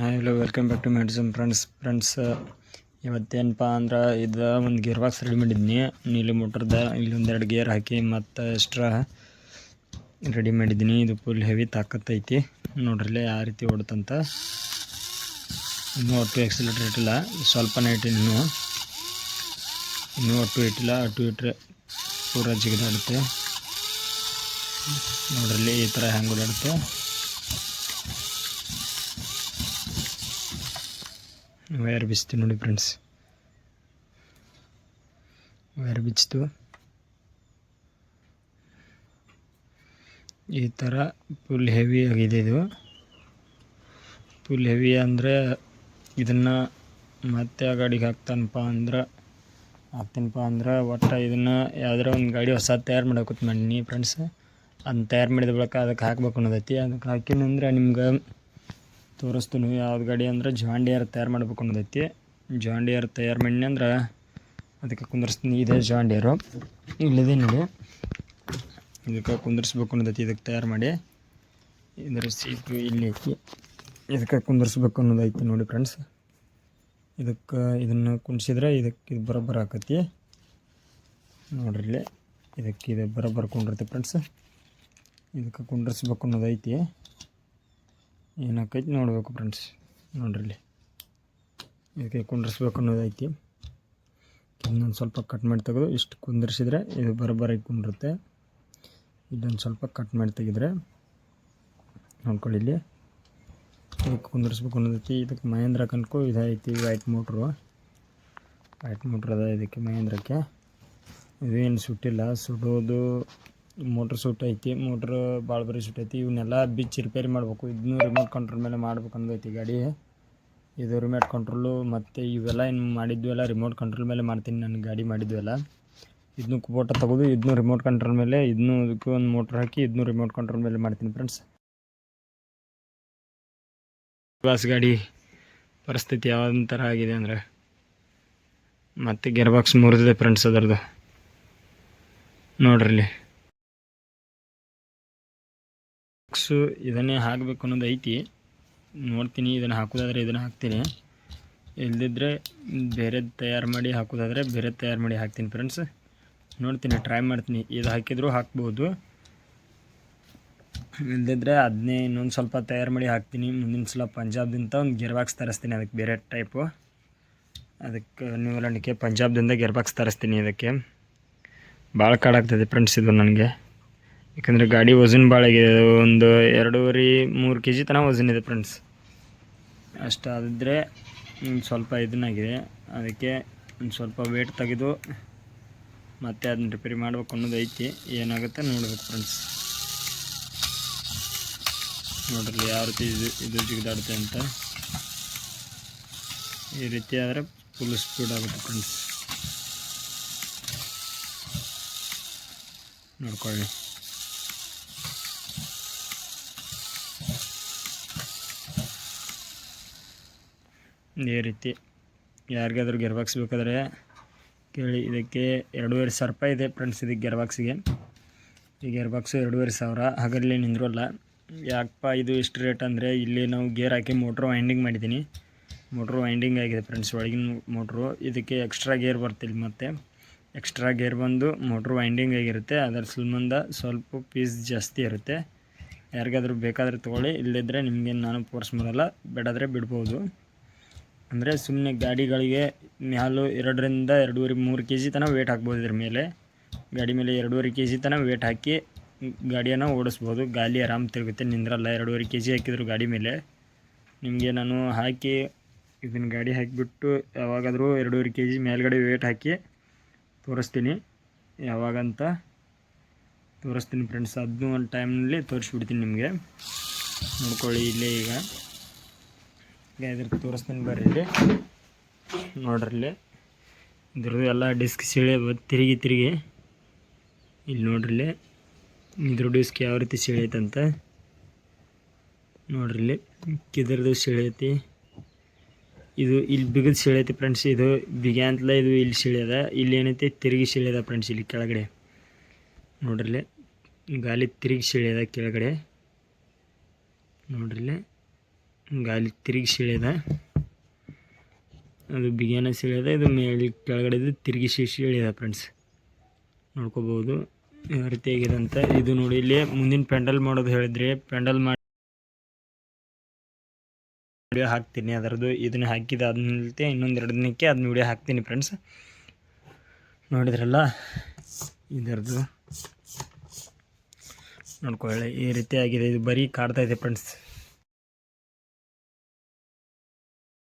Hi hello welcome back to ಮೆಡಿಸಮ್ friends friends ಇವತ್ತೇನಪ್ಪ ಅಂದ್ರೆ ಇದು ಒಂದು ಗೇರ್ ಬಾಕ್ಸ್ ರೆಡಿ ಮಾಡಿದ್ನಿ. ನೀಲಿ ಮೋಟ್ರದ ಇಲ್ಲಿ ಒಂದೆರಡು ಗೇರ್ ಹಾಕಿ ಮತ್ತು ಎಕ್ಸ್ಟ್ರಾ ರೆಡಿ ಮಾಡಿದ್ದೀನಿ ಇದು ಫುಲ್ ಹೆವಿ ತಾಕತ್ತೈತಿ ನೋಡ್ರಲ್ಲೇ ಯಾವ ರೀತಿ ಓಡುತ್ತಂತ ಇನ್ನೂ ಒಟ್ಟು ಎಕ್ಸಿಲೇಟರ್ ಇಟ್ಟಿಲ್ಲ ಸ್ವಲ್ಪನೇ ಇಟ್ಟಿನಿ ಇನ್ನೂ. ಇನ್ನೂ ಒಟ್ಟು ಇಟ್ಟಿಲ್ಲ ಅಟ್ಟು ಇಟ್ಟರೆ ಪೂರ ಜಿಗಿದಾಡುತ್ತೆ. ನೋಡ್ರಲ್ಲಿ ಈ ಥರ ಹೆಂಗೆ ಓಡಾಡುತ್ತೆ. ವೈರ್ ಬಿಚ್ತು ನೋಡಿ ಫ್ರೆಂಡ್ಸ್ ವೈರ್ ಬಿಚ್ಚಿತು ಈ ಥರ ಫುಲ್ ಹೆವಿ ಆಗಿದೆ ಇದು. ಫುಲ್ ಹೆವಿ ಅಂದರೆ ಇದನ್ನು ಮತ್ತೆ ಆ ಗಾಡಿಗೆ ಹಾಕ್ತಾನಪ್ಪ ಅಂದ್ರೆ, ಹಾಕ್ತೀನಪ್ಪ ಅಂದ್ರೆ ಒಟ್ಟು ಇದನ್ನು ಯಾವ್ದಾರ ಒಂದು ಗಾಡಿ ಹೊಸ ತಯಾರು ಮಾಡಕ್ಕೆ ಮಾಡೀನಿ ಫ್ರೆಂಡ್ಸ್ ಅದನ್ನ ತಯಾರು ಮಾಡಿದ ಬಳಿಕ ಅದಕ್ಕೆ ಹಾಕ್ಬೇಕು ಅನ್ನೋದೈತಿ. ಅದಕ್ಕೆ ಹಾಕಿನಂದ್ರೆ ನಿಮ್ಗೆ ತೋರಿಸ್ತೀನಿ. ಯಾವ್ದು ಗಾಡಿ ಅಂದ್ರೆ ಜಾಂಡಿಯರ್ ತಯಾರು ಮಾಡ್ಬೇಕು ಅನ್ನೋದೈತಿ. ಜಾಂಡಿಯರ್ ತಯಾರು ಮಾಡಿ ಅಂದ್ರೆ ಅದಕ್ಕೆ ಕುಂದರ್ಸ್ತೀನಿ. ಇದೆ ಜಾಂಡಿಯರು ಇಲ್ಲಿದೆ ನೋಡಿ. ಇದಕ್ಕೆ ಕುಂದರ್ಸ್ಬೇಕು ಅನ್ನೋದೈತಿ. ಇದಕ್ಕೆ ತಯಾರು ಮಾಡಿ. ಇದರ ಸೀಟು ಇಲ್ಲಿ ಐತಿ. ಇದಕ್ಕೆ ಕುಂದರ್ಸ್ಬೇಕು ಅನ್ನೋದೈತಿ ನೋಡಿ ಫ್ರೆಂಡ್ಸ್ ಇದಕ್ಕೆ ಇದನ್ನು ಕುಂಡಿಸಿದ್ರೆ ಇದಕ್ಕೆ ಇದು ಬರೋಬ್ಬರ ಆಕತಿ. ನೋಡ್ರಿ ಇದಕ್ಕೆ ಇದು ಬರೋಬ್ಬರ ಕುಂಡಿರ್ತೀವಿ ಫ್ರೆಂಡ್ಸ್ ಇದಕ್ಕೆ ಕುಂಡರ್ಸ್ಬೇಕು ಅನ್ನೋದೈತಿ. ಏನಾಕೈತಿ ನೋಡಬೇಕು ಫ್ರೆಂಡ್ಸ್ ನೋಡ್ರಿ ಇದಕ್ಕೆ ಕುಂಡ್ರಿಸ್ಬೇಕು ಅನ್ನೋದೈತಿ ಇನ್ನೊಂದು ಸ್ವಲ್ಪ ಕಟ್ ಮಾಡಿ ತೆಗೆದು ಇಷ್ಟು ಕುಂದಿರ್ಸಿದ್ರೆ ಇದು ಬರೋಬ್ಬರಾಗಿ ಕುಂಡಿರುತ್ತೆ. ಇದೊಂದು ಸ್ವಲ್ಪ ಕಟ್ ಮಾಡಿ ತೆಗೆದ್ರೆ ನೋಡ್ಕೊಳ್ಳಿ ಇಲ್ಲಿ. ಇದಕ್ಕೆ ಕುಂದಿರ್ಸ್ಬೇಕು ಅನ್ನೋದೈತಿ ಇದಕ್ಕೆ ಮಹೇಂದ್ರ ಕನ್ಕೋ ಇದೈತಿ ವೈಟ್ ಮೋಟ್ರು ವೈಟ್ ಮೋಟ್ರ್ ಅದ ಇದಕ್ಕೆ ಮಹೇಂದ್ರಕ್ಕೆ. ಇದೇನು ಸುಟ್ಟಿಲ್ಲ, ಸುಡೋದು ಮೋಟ್ರ್ ಸೂಟ್ ಐತಿ, ಮೋಟ್ರ್ ಭಾಳ ಬರೀ ಸೂಟ್ ಐತಿ ಇವನ್ನೆಲ್ಲ ಬಿಚ್ಚಿ ರಿಪೇರಿ ಮಾಡಬೇಕು, ಇದನ್ನು ರಿಮೋಟ್ ಕಂಟ್ರೋಲ್ ಮೇಲೆ ಮಾಡ್ಬೇಕು ಅಂದೈತಿ ಗಾಡಿ. ಇದು ರಿಮೋಟ್ ಕಂಟ್ರೋಲು ಮತ್ತು ಇವೆಲ್ಲ ಏನು ಮಾಡಿದ್ವೆಲ್ಲ ರಿಮೋಟ್ ಕಂಟ್ರೋಲ್ ಮೇಲೆ ಮಾಡ್ತೀನಿ ನಾನು ಗಾಡಿ ಮಾಡಿದ್ವೆಲ್ಲ ಇದನ್ನು ಫೋಟೋ ತೆಗೆದು, ಇದನ್ನು ರಿಮೋಟ್ ಕಂಟ್ರೋಲ್ ಮೇಲೆ, ಇದನ್ನು ಇದಕ್ಕೆ ಒಂದು ಮೋಟ್ರ್ ಹಾಕಿ ಇದನ್ನು ರಿಮೋಟ್ ಕಂಟ್ರೋಲ್ ಮೇಲೆ ಮಾಡ್ತೀನಿ ಫ್ರೆಂಡ್ಸ್ ಬಾಸ್ ಗಾಡಿ ಪರಿಸ್ಥಿತಿ ಥರ ಆಗಿದೆ ಅಂದರೆ, ಮತ್ತು ಗೇರ್ ಬಾಕ್ಸ್ ಮುರಿದಿದೆ ಫ್ರೆಂಡ್ಸ್ ಅದರದ್ದು. ನೋಡ್ರಿ ಬಾಕ್ಸು ಇದನ್ನೇ ಹಾಕಬೇಕು ಅನ್ನೋದು ಐತಿ. ನೋಡ್ತೀನಿ ಇದನ್ನು ಹಾಕೋದಾದ್ರೆ ಇದನ್ನು ಹಾಕ್ತೀನಿ. ಇಲ್ಲದಿದ್ದರೆ ಬೇರೆ ತಯಾರು ಮಾಡಿ ಹಾಕೋದಾದರೆ ಬೇರೆ ತಯಾರು ಮಾಡಿ ಹಾಕ್ತೀನಿ ಫ್ರೆಂಡ್ಸ್ ನೋಡ್ತೀನಿ ಟ್ರೈ ಮಾಡ್ತೀನಿ. ಇದು ಹಾಕಿದ್ರು ಹಾಕ್ಬೋದು. ಇಲ್ಲದಿದ್ದರೆ ಅದನ್ನೇ ಇನ್ನೊಂದು ಸ್ವಲ್ಪ ತಯಾರು ಮಾಡಿ ಹಾಕ್ತೀನಿ. ಮುಂದಿನ ಸಲ ಪಂಜಾಬ್ದಿಂದ ಒಂದು ಗಿರ್ಬಾಕ್ಸ್ ತರಿಸ್ತೀನಿ ಅದಕ್ಕೆ ಬೇರೆ ಟೈಪು ಅದಕ್ಕೆ ನೀವು ಪಂಜಾಬ್ದಿಂದ ಗೆರ್ಬಾಕ್ಸ್ ತರಿಸ್ತೀನಿ ಇದಕ್ಕೆ. ಭಾಳ ಕಾಡಾಗ್ತದೆ ಫ್ರೆಂಡ್ಸ್ ಇದು ನನಗೆ. ಯಾಕಂದರೆ ಗಾಡಿ ವಜನ್ ಭಾಳ ಆಗಿದೆ ಒಂದು ಎರಡೂವರೆ ಮೂರು ಕೆ ಜಿ ತನಕ ವಜನ್ ಇದೆ ಫ್ರೆಂಡ್ಸ್ ಅಷ್ಟಾದರೆ ಸ್ವಲ್ಪ ಇದನ್ನಾಗಿದೆ ಅದಕ್ಕೆ ಒಂದು ಸ್ವಲ್ಪ ವೇಟ್ ತೆಗೆದು ಮತ್ತೆ ಅದನ್ನ ರಿಪೇರಿ ಮಾಡ್ಬೇಕು ಅನ್ನೋದು ಐತಿ. ಏನಾಗುತ್ತೆ ನೋಡ್ಬೇಕು ಫ್ರೆಂಡ್ಸ್ ನೋಡ್ರಿ ಯಾವ ರೀತಿ ಇದು ಇದು ಜಿಗಿದಾಡುತ್ತೆ ಅಂತ. ಈ ರೀತಿ ಆದರೆ ಫುಲ್ ಸ್ಪೀಡ್ ಆಗುತ್ತೆ ಫ್ರೆಂಡ್ಸ್ ನೋಡ್ಕೊಳ್ಳಿ. ಈ ರೀತಿ. ಯಾರಿಗಾದ್ರೂ ಗೇರ್ ಬಾಕ್ಸ್ ಬೇಕಾದರೆ ಕೇಳಿ. ಇದಕ್ಕೆ ಎರಡೂವರೆ ಸಾವಿರ ರೂಪಾಯಿ ಇದೆ ಫ್ರೆಂಡ್ಸ್ ಇದಕ್ಕೆ ಗೇರ್ ಬಾಕ್ಸಿಗೆ ಈ ಗೇರ್ ಬಾಕ್ಸು ಎರಡೂವರೆ ಸಾವಿರ. ಹಗಲೇ ನಿಂದ್ರಲ್ಲ. ಯಾಕಪ್ಪ ಇದು ಇಷ್ಟು ರೇಟ್ ಅಂದರೆ ಇಲ್ಲಿ ನಾವು ಗೇರ್ ಹಾಕಿ ಮೋಟ್ರ್ ವೈಂಡಿಂಗ್ ಮಾಡಿದ್ದೀನಿ ಮೋಟ್ರ್ ವೈಂಡಿಂಗ್ ಆಗಿದೆ ಫ್ರೆಂಡ್ಸ್ ಒಳಗಿನ ಮೋಟ್ರು ಇದಕ್ಕೆ ಎಕ್ಸ್ಟ್ರಾ ಗೇರ್ ಬರ್ತಿಲ್ಲ ಮತ್ತು. ಎಕ್ಸ್ಟ್ರಾ ಗೇರ್ ಬಂದು ಮೋಟ್ರ್ ವೈಂಡಿಂಗ್ ಆಗಿರುತ್ತೆ. ಅದರ ಸಂಬಂಧ ಸ್ವಲ್ಪ ಪೀಸ್ ಜಾಸ್ತಿ ಇರುತ್ತೆ. ಯಾರಿಗಾದ್ರೂ ಬೇಕಾದರೆ ತೊಗೊಳ್ಳಿ. ಇಲ್ಲದಿದ್ದರೆ ನಿಮಗೆ ನಾನು ಫೋರ್ಸ್ ಮಾಡಲ್ಲ. ಬೇಡಾದರೆ ಬಿಡ್ಬೋದು. ಅಂದರೆ ಸುಮ್ಮನೆ ಗಾಡಿಗಳಿಗೆ ಮ್ಯಾಲು ಎರಡರಿಂದ ಎರಡೂವರೆ ಮೂರು ಕೆ ಜಿ ತನಕ ವೇಟ್ ಹಾಕ್ಬೋದು ಇದ್ರ ಮೇಲೆ. ಗಾಡಿ ಮೇಲೆ ಎರಡೂವರೆ ಕೆ ಜಿ ತನಕ ವೇಟ್ ಹಾಕಿ ಗಾಡಿಯನ್ನು ಓಡಿಸ್ಬೋದು. ಗಾಲಿ ಆರಾಮ್ ತಿರುಗುತ್ತೆ. ನಿಂದ್ರಲ್ಲ, ಎರಡೂವರೆ ಕೆ ಜಿ ಹಾಕಿದ್ರು ಗಾಡಿ ಮೇಲೆ. ನಿಮಗೆ ನಾನು ಹಾಕಿ ಇದನ್ನು ಗಾಡಿ ಹಾಕಿಬಿಟ್ಟು ಯಾವಾಗಾದರೂ ಎರಡೂವರೆ ಕೆ ಜಿ ಮೇಲ್ಗಡೆ ವೇಟ್ ಹಾಕಿ ತೋರಿಸ್ತೀನಿ. ಯಾವಾಗಂತ ತೋರಿಸ್ತೀನಿ ಫ್ರೆಂಡ್ಸ್ ಅದನ್ನೂ ಒಂದು ಟೈಮ್ನಲ್ಲಿ ತೋರಿಸ್ಬಿಡ್ತೀನಿ ನಿಮಗೆ. ನೋಡ್ಕೊಳ್ಳಿ ಇಲ್ಲೇ ಈಗ. ಇದ್ರ ತೋರಿಸ್ತೀನಿ ಬರ್ರಿ ಇಲ್ಲಿ. ನೋಡ್ರಿ ಇಲ್ಲಿ. ಇದ್ರದ್ದು ಎಲ್ಲ ಡಿಸ್ಕ್ ಸೀಳೆ ತಿರುಗಿ ತಿರುಗಿ. ಇಲ್ಲಿ ನೋಡ್ರಿ ಇದ್ರ ಡಿಸ್ಕ್ ಯಾವ ರೀತಿ ಸೀಳೈತಂತ ನೋಡ್ರಿ ಕಿದ್ರದ್ದು ಸೀಳೈತಿ ಇದು ಇಲ್ಲಿ ಬಿಗದ ಸೀಳೈತಿ ಫ್ರೆಂಡ್ಸ್ ಇದು ಬಿಗ್ಯಾಂತಲೇ ಇದು ಇಲ್ಲಿ ಸೀಳ್ಯದ ಇಲ್ಲಿ ಏನೈತಿ? ತಿರುಗಿ ಸೀಳ್ಯದ ಫ್ರೆಂಡ್ಸ್ ಇಲ್ಲಿ ಕೆಳಗಡೆ. ನೋಡ್ರಿ ಗಾಲಿ ತಿರುಗಿ ಸೀಳ್ಯದ ಕೆಳಗಡೆ. ನೋಡ್ರಿ ಗಾಲಿ ತಿರುಗಿ ಸೀಳಿದೆ ಅದು ಬಿಗಿಯಾನ ಸೀಳಿದೆ ಇದು. ಮೇಲೆ ಕೆಳಗಡೆದು ತಿರುಗಿ ಸೀಳಿದೆ ಫ್ರೆಂಡ್ಸ್ ನೋಡ್ಕೋಬೋದು. ಯಾವ ಅಂತ. ಇದು ನೋಡಿ ಇಲ್ಲಿ ಮುಂದಿನ ಪೆಂಡಲ್ ಮಾಡೋದು ಹೇಳಿದ್ರಿ ಪೆಂಡಲ್ ಮಾಡಿ ಹಾಕ್ತೀನಿ. ಅದರದ್ದು ಇದನ್ನ ಹಾಕಿದ ಹಾಕಿದಾದ್ಮೇಲೆ ಇನ್ನೊಂದು ಎರಡು ದಿನಕ್ಕೆ ಅದನ್ನ ವಿಡಿಯೋ ಹಾಕ್ತೀನಿ ಫ್ರೆಂಡ್ಸ್ ನೋಡಿದ್ರಲ್ಲ? ಇದರದ್ದು. ನೋಡ್ಕೊಳ್ಳಿ ಈ ರೀತಿ ಆಗಿದೆ. ಇದು ಬರೀ ಕಾಡ್ತಾ ಇದೆ ಫ್ರೆಂಡ್ಸ್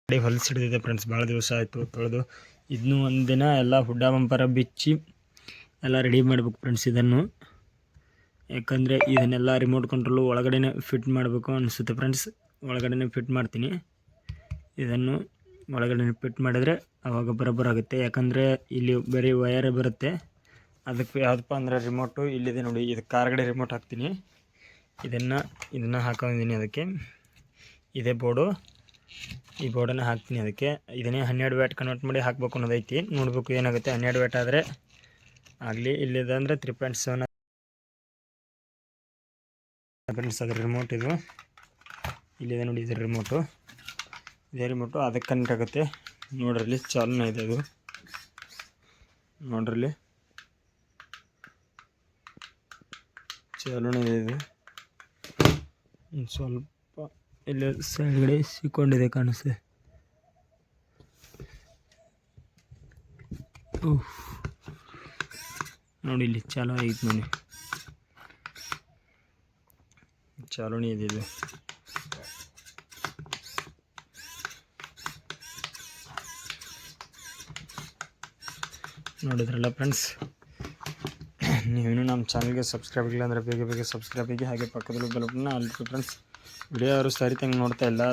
ಗಾಡಿ ಹೊಲಸು ಹಿಡಿದಿದೆ ಫ್ರೆಂಡ್ಸ್ ಭಾಳ ದಿವಸ ಆಯಿತು ತೊಳೆದು. ಇದನ್ನು ಒಂದಿನ ಎಲ್ಲ ಹುಡ್ಡ ಬಂಪರ ಬಿಚ್ಚಿ ಎಲ್ಲ ರೆಡಿ ಮಾಡ್ಬೇಕು ಫ್ರೆಂಡ್ಸ್ ಇದನ್ನು. ಯಾಕಂದರೆ ಇದನ್ನೆಲ್ಲ ರಿಮೋಟ್ ಕಂಟ್ರೋಲು ಒಳಗಡೆನೆ ಫಿಟ್ ಮಾಡಬೇಕು ಅನಿಸುತ್ತೆ ಫ್ರೆಂಡ್ಸ್ ಒಳಗಡೆನೆ ಫಿಟ್ ಮಾಡ್ತೀನಿ. ಇದನ್ನು ಒಳಗಡೆ ಫಿಟ್ ಮಾಡಿದರೆ ಆವಾಗ ಬರೋಬ್ಬರ ಆಗುತ್ತೆ. ಯಾಕಂದರೆ ಇಲ್ಲಿ ಬರೀ ವಯರ್ ಬರುತ್ತೆ. ಅದಕ್ಕೆ ಯಾವುದಪ್ಪ ಅಂದರೆ ರಿಮೋಟು ಇಲ್ಲಿದೆ ನೋಡಿ. ಇದು ಕಾರ್ಗಡೆ ರಿಮೋಟ್ ಹಾಕ್ತೀನಿ. ಇದನ್ನು ಇದನ್ನು ಹಾಕೊಂಡಿದ್ದೀನಿ ಅದಕ್ಕೆ. ಇದೇ ಬೋರ್ಡು ಈ ಬೋರ್ಡನ್ನು ಹಾಕ್ತೀನಿ ಅದಕ್ಕೆ. ಇದನ್ನೇ ಹನ್ನೆರಡು ವ್ಯಾಟ್ ಕನ್ವರ್ಟ್ ಮಾಡಿ ಹಾಕಬೇಕು ಅನ್ನೋದೈತಿ ನೋಡಬೇಕು ಏನಾಗುತ್ತೆ. ಹನ್ನೆರಡು ವ್ಯಾಟ್ ಆದರೆ ಆಗಲಿ ಇಲ್ಲಿದೆ ಅಂದರೆ ತ್ರೀ ಪಾಯಿಂಟ್ ಸೆವೆನ್ ಫ್ರೆಂಡ್ಸ್ ಅದ್ರ ರಿಮೋಟ್ ಇದು. ಇಲ್ಲಿದೆ ನೋಡಿ ಇದರ ರಿಮೋಟು ಇದೇ ರಿಮೋಟು ಅದಕ್ಕೆ ಕನೆಕ್ಟ್ ಆಗುತ್ತೆ. ನೋಡ್ರಲ್ಲಿ ಚಾಲನ ಇದೆ ಅದು. ನೋಡ್ರಲ್ಲಿ ಚಾಲನ ಇದೆ ಇದು. ಸ್ವಲ್ಪ ಇಲ್ಲಿ ಸೈಡ್ಗಡೆ ಸಿಕ್ಕೊಂಡಿದೆ ಕಾಣಿಸ್ತೆ ಉಫ್. ನೋಡಿ ಇಲ್ಲಿ ಚಾಲು ಆಯ್ತು ನೋಡಿ ಚಾಲೋಣಿ ಇದೆ ನೋಡಿದ್ರಲ್ಲ ಫ್ರೆಂಡ್ಸ್ ನೀವೇನು ನಮ್ಮ ಚಾನಲ್ಗೆ ಸಬ್ಸ್ಕ್ರೈಬ್ ಆಗಿಲ್ಲ ಅಂದರೆ ಬೇಗ ಬೇಗ ಸಬ್ಸ್ಕ್ರೈಬ್ ಆಗಿ ಹಾಗೆ ಪಕ್ಕದಲ್ಲಿ ಬೆಲ್ ಬಟನ್ನ ಅಲ್ಲಿ ಫ್ರೆಂಡ್ಸ್ ವಿಡಿಯೋ ಅವರು ಸರಿ ತಂಗೆ ನೋಡ್ತಾ ಇಲ್ಲ.